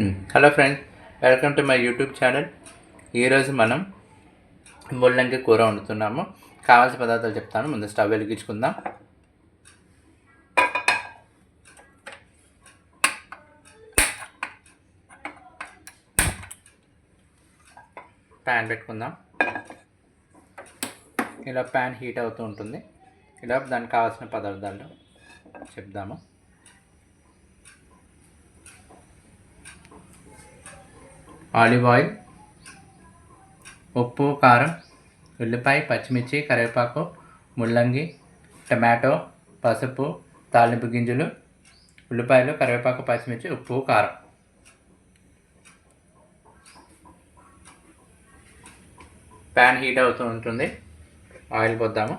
Hello friends welcome to my YouTube channel ఈరోజు మనం ముల్లంగి కూర వండుతున్నాము. కావాల్సిన పదార్థాలు చెప్తాను. ముందు స్టవ్ వెలిగించుకుందాం. ప్యాన్ పెట్టుకుందాం. ఇలా ప్యాన్ హీట్ అవుతూ ఉంటుంది. ఇలా దానికి కావాల్సిన పదార్థాలు చెప్దాము. ఆలివ్ ఆయిల్ ఉప్పు కారం ఉల్లిపాయ పచ్చిమిర్చి కరివేపాకు ముల్లంగి టమాటో పసుపు తాలింపు గింజలు ఉల్లిపాయలు కరివేపాకు పచ్చిమిర్చి ఉప్పు కారం. ప్యాన్ హీట్ అవుతూ ఉంటుంది. ఆయిల్ పోద్దాము.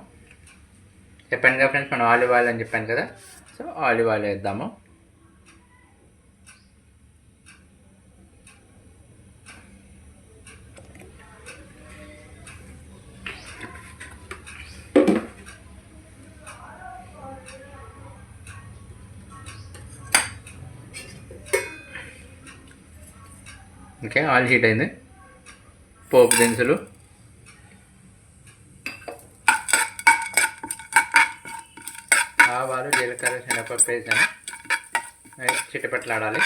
చెప్పాను కదా ఫ్రెండ్స్ మనం ఆలివ్ ఆయిల్ అని చెప్పాను కదా. సో ఆలివ్ ఆయిల్ వేద్దాము. ఓకే ఆయిల్ హీట్ అయింది. పోపు దినుసులు. ఆవాలు జీలకర్ర శనగపప్పు వేసాను. అవి చిటపట్లాడాలి.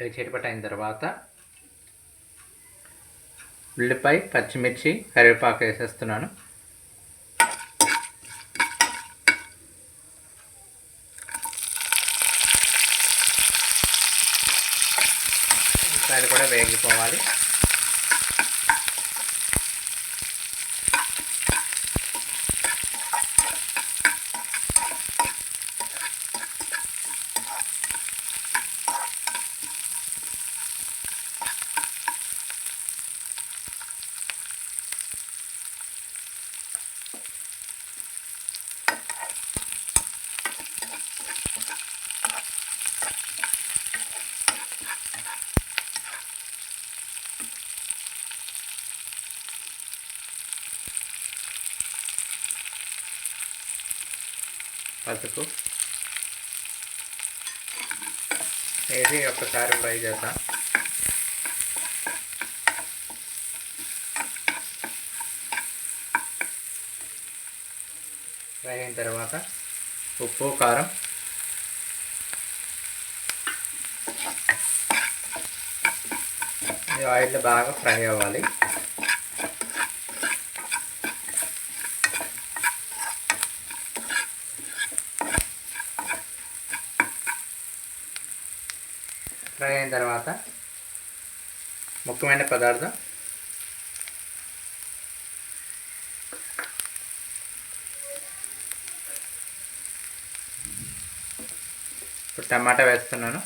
అవి చిటపట అయిన తర్వాత ఉల్లిపాయ పచ్చిమిర్చి కరివేపాకు వేసేస్తున్నాను. ఉల్లిపాయలు కూడా వేగిపోవాలి. పసుపు. వేసి ఒక్కసారి ఫ్రై చేద్దాం. ఫ్రై అయిన తర్వాత ఉప్పు కారం. ఈ ఆయిల్ బాగా ఫ్రై అవ్వాలి. ఫ్రై అయిన తర్వాత ముఖ్యమైన పదార్థం ఇప్పుడు టమాటా వేస్తున్నాను.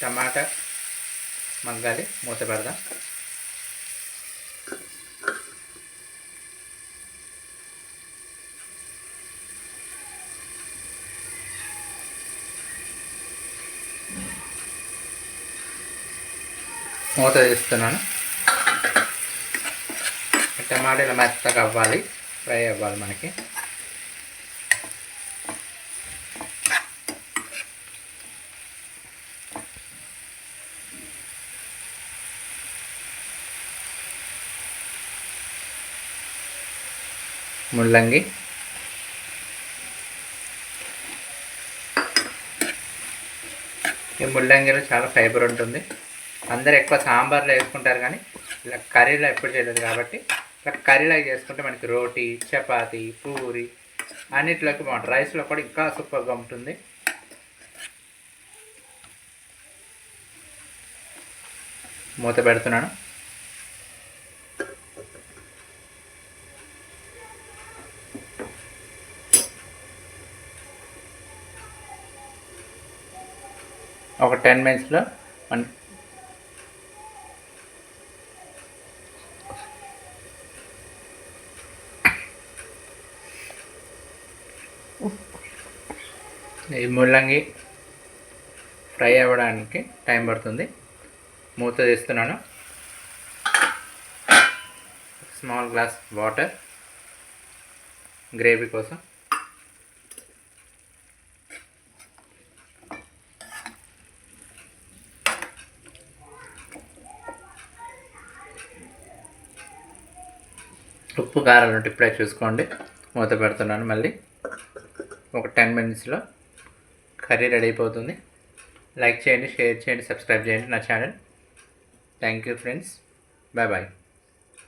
టమాటా మగ్గాలి మూత పెడదాం. మూత తీస్తున్నాను టమాటాలు మెత్తగా అవ్వాలి ఫ్రై అవ్వాలి మనకి. ముల్లంగి. ఈ ముల్లంగిలో చాలా ఫైబర్ ఉంటుంది. అందరు ఎక్కువ సాంబార్లో వేసుకుంటారు కానీ ఇలా కర్రీలో ఎప్పుడు చేయలేదు కాబట్టి ఇలా కర్రీలో చేసుకుంటే మనకి రోటీ చపాతి పూరి అన్నిట్లోకి బాగుంటుంది. రైస్లో కూడా ఇంకా సూపర్గా ఉంటుంది. మూత పెడుతున్నాను. ఒక టెన్ మినిట్స్లో మన ఈ ముల్లంగి ఫ్రై అవ్వడానికి టైం పడుతుంది. మూత తీస్తున్నాను. స్మాల్ గ్లాస్ వాటర్ గ్రేవీ కోసం. ఉప్పు కారాలు ఉంటే ఇప్పుడే చూసుకోండి. మూత పెడుతున్నాను మళ్ళీ. ఒక టెన్ మినిట్స్లో కర్రీ రెడీ అయిపోతుంది. లైక్ చేయండి షేర్ చేయండి సబ్స్క్రైబ్ చేయండి నా channel. Thank you friends. Bye bye.